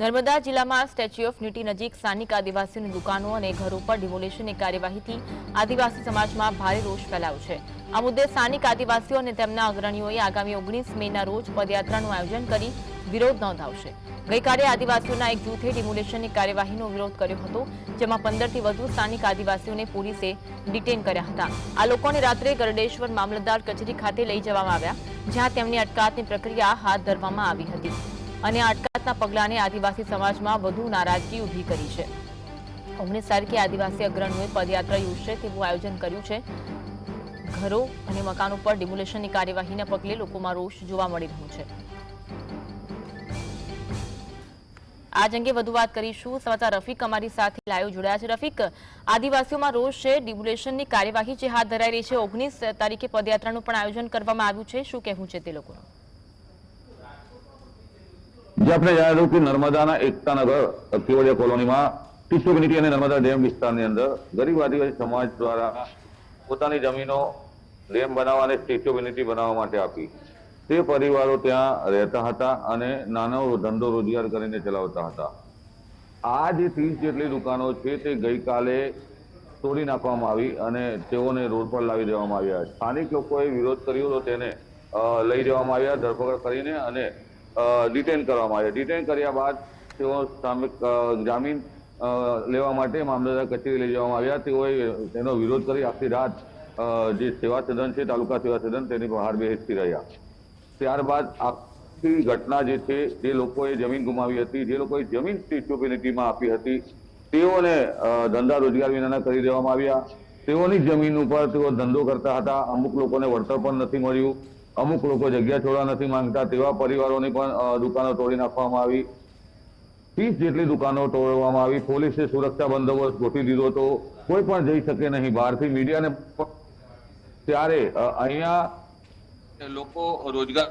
નર્મદા જિલ્લામાં statue of unity નજીક સ્થાનિક આદિવાસીઓની દુકાનો અને ઘરો પર ડિમોલેશનની કાર્યવાહીથી આદિવાસી સમાજમાં ભારે રોષ ફેલાયો છે. આ મુદ્દે સ્થાનિક આદિવાસીઓ અને તેમના અગ્રણીઓએ આગામી ઓગણીસ મેના રોજ પદયાત્રાનું આયોજન કરી વિરોધ નોંધાવશે. ગઈકાલે આદિવાસીઓના એક જૂથે ડિમોલેશનની કાર્યવાહીનો વિરોધ કર્યો હતો, જેમાં પંદરથી વધુ સ્થાનિક આદિવાસીઓને પોલીસે ડિટેન કર્યા હતા. આ લોકોને રાત્રે ગરડેશ્વર મામલતદાર કચેરી ખાતે લઈ જવામાં આવ્યા, જ્યાં તેમની અટકાયતની પ્રક્રિયા હાથ ધરવામાં આવી હતી. અને અટકાયતના પગલાને આદિવાસી સમાજમાં વધુ નારાજગી ઊભી કરી છે. ઓગણીસ તારીખે આદિવાસી અગ્રણીઓએ પદયાત્રા યોજશે તેવું આયોજન કર્યું છે. ઘરો અને મકાન ઉપર ડિમોલેશનની કાર્યવાહીના પગલે લોકોમાં રોષ જોવા મળી રહ્યો છે. આજ અંગે વધુ વાત કરીશું. સમાચાર રફીક અમારી સાથે લાઈવ જોડાયા છે. રફીક, આદિવાસીઓમાં રોષ છે, ડિમોલેશનની કાર્યવાહી જે હાથ ધરાઈ રહી છે. ઓગણીસ તારીખે પદયાત્રાનું પણ આયોજન કરવામાં આવ્યું છે. શું કહેવું છે તે લોકોનું? જે આપણે જણાવ્યું કે નર્મદાના એકતાનગર કેવડિયા કોલોનીમાં ટીસ્યુ કમિટી અને નર્મદા ડેમ વિસ્તારની અંદર ગરીબ આદિવાસી સમાજ દ્વારા પોતાની જમીનો ડેમ બનાવવા અને સ્ટેચ્યુ યુનિટી બનાવવા માટે આપી. તે પરિવારો ત્યાં રહેતા હતા અને નાનો ધંધો રોજગાર કરીને ચલાવતા હતા. આ જે ત્રીસ જેટલી દુકાનો છે, તે ગઈકાલે તોડી નાખવામાં આવી અને તેઓને રોડ પર લાવી દેવામાં આવ્યા. સ્થાનિક લોકોએ વિરોધ કર્યો તો તેને લઈ જવામાં આવ્યા, ધરપકડ કરીને અને ડિટેન કરવામાં આવ્યા ડિટેન કર્યા બાદ તેઓ સામે જામીન લેવા માટે મામલતદાર કચેરી લઈ જવામાં આવ્યા. તેઓએ તેનો વિરોધ કરી આખી રાત જે સેવા સદન છે, તાલુકા સેવા સદન, તેની બહાર બેસતી રહ્યા. ત્યારબાદ આખી ઘટના જે છે, જે લોકોએ જમીન ગુમાવી હતી, જે લોકોએ જમીન સ્ટેચ્યુ ઓફ આપી હતી, તેઓને ધંધા રોજગાર વિનાના કરી દેવામાં આવ્યા. તેઓની જમીન ઉપર તેઓ ધંધો કરતા હતા. અમુક લોકોને વળતર પણ નથી મળ્યું. અમુક લોકો જગ્યા છોડવા નથી માંગતા તેવા પરિવારોની પણ દુકાનો તોડી નાખવામાં આવી. ત્રીસ જેટલી દુકાનો તોડવામાં આવી. પોલીસે સુરક્ષા બંદોબસ્ત ગોઠવી દીધો હતો કોઈ પણ જઈ શકે નહીં. બહારથી મીડિયાને ત્યારે અહીંયા લોકો રોજગાર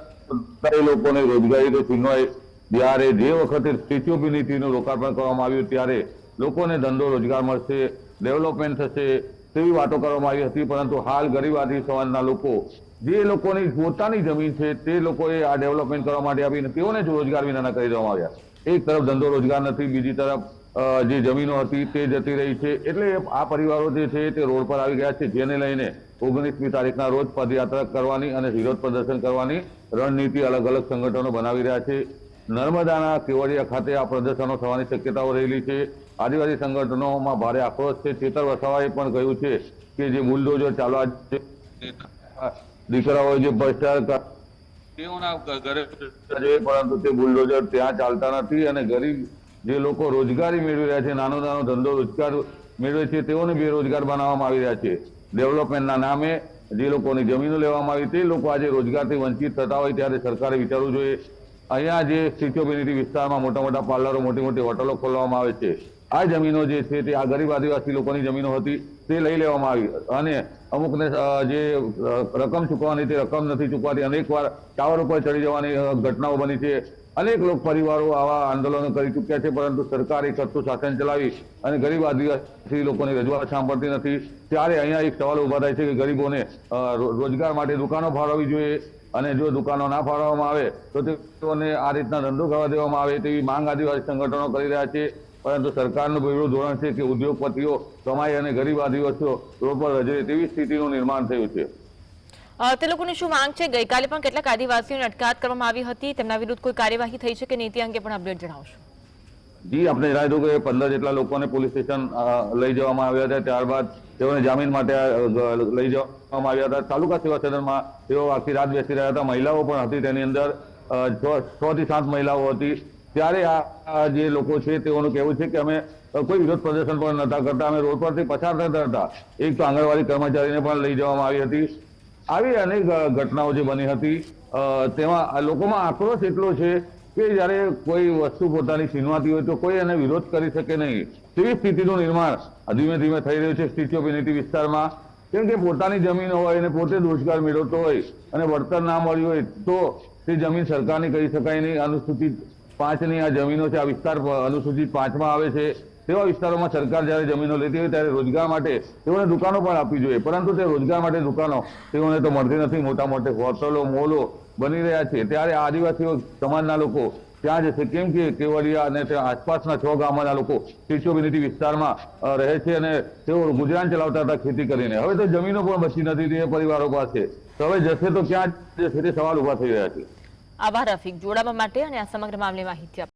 એ લોકોને રોજગારી તો છીનવાય. જ્યારે જે વખતે સ્ટેચ્યુ ઓફ યુનિટીનું લોકાર્પણ કરવામાં આવ્યું ત્યારે લોકોને ધંધો રોજગાર મળશે ડેવલપમેન્ટ થશે તેવી વાતો કરવામાં આવી હતી. પરંતુ હાલ ગરીબ આદિ સમાજના લોકો જે લોકોની પોતાની જમીન છે, તે લોકોએ આ ડેવલપમેન્ટ કરવા માટે આપીને તેઓને જ રોજગાર વિનાના કરી દેવામાં આવ્યા. એક તરફ ધંધો રોજગાર નથી, બીજી તરફ જે જમીનો હતી તે જતી રહી છે. એટલે આ પરિવારો જે છે, તે રોડ પર આવી ગયા છે, જેને લઈને ઓગણીસમી તારીખના રોજ પદયાત્રા કરવાની અને વિરોધ પ્રદર્શન કરવાની રણનીતિ અલગ અલગ સંગઠનો બનાવી રહ્યા છે. નર્મદાના કેવડિયા ખાતે આ પ્રદર્શનો થવાની શક્યતાઓ રહેલી છે. આદિવાસી સંગઠનોમાં ભારે આક્રોશ છે. ચેતર વસાવાએ પણ કહ્યું છે કે જે બુલડોઝર ચાલવા દીકરાઓ જે ભ્રષ્ટાચાર તેઓના ઘરે પરંતુ તે બુલડોઝર ત્યાં ચાલતા નથી અને ગરીબ જે લોકો રોજગારી મેળવી રહ્યા છે નાનો નાનો ધંધો રોજગાર મેળવે છે તેઓને બેરોજગાર બનાવવામાં આવી રહ્યા છે. ડેવલપમેન્ટના નામે જે લોકોની જમીનો લેવામાં આવી તે લોકો આજે રોજગારથી વંચિત થતા હોય ત્યારે સરકારે વિચારવું જોઈએ. અહીંયા જે ઓફ વિસ્તારમાં મોટા મોટા પાર્લરો મોટી મોટી હોટલો ખોલવામાં આવે છે. આ જમીનો જે છે તે આ ગરીબ આદિવાસી લોકોની જમીનો હતી તે લઈ લેવામાં આવી અને અમુકને જે રકમ ચૂકવવાની તે રકમ નથી ચૂકવાતી. અનેકવાર ટાવર ઉપર ચડી જવાની ઘટનાઓ બની છે. અનેક લોક પરિવારો આવા આંદોલનો કરી ચૂક્યા છે, પરંતુ સરકારે કરતું શાસન ચલાવી અને ગરીબ આદિવાસી લોકોની રજૂઆત સાંભળતી નથી. ત્યારે અહીંયા એક સવાલ ઊભા થાય છે કે ગરીબોને રોજગાર માટે દુકાનો ફાળવવી જોઈએ અને જો દુકાનો ના ફાળવવામાં આવે તો તેઓને આ રીતના ધંધો કરવા દેવામાં આવે તેવી માંગ આદિવાસી સંગઠનો કરી રહ્યા છે. પરંતુ સરકારનું એવું ધોરણ છે કે ઉદ્યોગપતિઓ સમાય અને ગરીબ આદિવાસીઓ રોડ પર રજે તેવી સ્થિતિનું નિર્માણ થયું છે. તે લોકોની શું માંગ છે? ગઈકાલે પણ કેટલાક આદિવાસીઓને અટકાયત કરવામાં આવી હતી. તેમના વિરુદ્ધ કોઈ કાર્યવાહી થઈ છે કે નીતિ અંગે પણ અપડેટ જણાવશો. જી આપણે જણાવ્યું કે પંદર જેટલા લોકોને પોલીસ સ્ટેશન લઈ જવામાં આવ્યા હતા. ત્યારબાદ તેઓને જામીન માટે લઈ જવામાં આવ્યા હતા. તાલુકા સેવા સદનમાં તેઓ આખી રાત બેસી રહ્યા હતા. મહિલાઓ પણ હતી. તેની અંદર છ થી સાત મહિલાઓ હતી. ત્યારે આ જે લોકો છે તેઓનું કહેવું છે કે અમે કોઈ વિરોધ પ્રદર્શન પણ નતા કરતા. અમે રોડ પરથી પસાર થતા હતા. એક તો આંગણવાડી કર્મચારીને પણ લઈ જવામાં આવી હતી. આવી અનેક ઘટનાઓ જે બની હતી. તેમાં લોકોમાં આક્રોશ એટલો છે કે જ્યારે કોઈ વસ્તુ પોતાની છીનવાતી હોય તો કોઈ એને વિરોધ કરી શકે નહીં. તેવી સ્થિતિનું નિર્માણ ધીમે ધીમે થઈ રહ્યું છે સ્ટેચ્યુ ઓફ યુનિટી વિસ્તારમાં. કેમ કે પોતાની જમીન હોય અને પોતે રોજગાર મેળવતો હોય અને વળતર ના મળ્યું હોય તો તે જમીન સરકારની કહી શકાય નહીં. અનુસૂચિત પાંચની આ જમીનો છે, આ વિસ્તાર અનુસૂચિત પાંચમાં આવે છે. તેવા વિસ્તારોમાં સરકાર જ્યારે જમીનો લેતી હોય ત્યારે રોજગાર માટે તેઓને દુકાનો પણ આપવી જોઈએ. પરંતુ તે રોજગાર માટે દુકાનો તેઓને તો મળતી નથી. મોટા મોટા હોટલો, મોલો બની રહ્યા છે. ત્યારે આદિવાસીઓ, સમાજના લોકો ત્યાં જશે કેમ કે કેવડિયા અને ત્યાં આસપાસના છ ગામના લોકો સ્ટેચ્યુ વિસ્તારમાં રહે છે અને તેઓ ગુજરાન ચલાવતા હતા ખેતી કરીને. હવે તો જમીનો પણ બચી નથી. તે પરિવારો પાસે. તો હવે જશે તો ક્યાં જશે તે સવાલ ઊભા થઈ રહ્યા છે. આભાર રફીક. જોડાવા માટે અને આ સમગ્ર મામલે માહિતી આપવા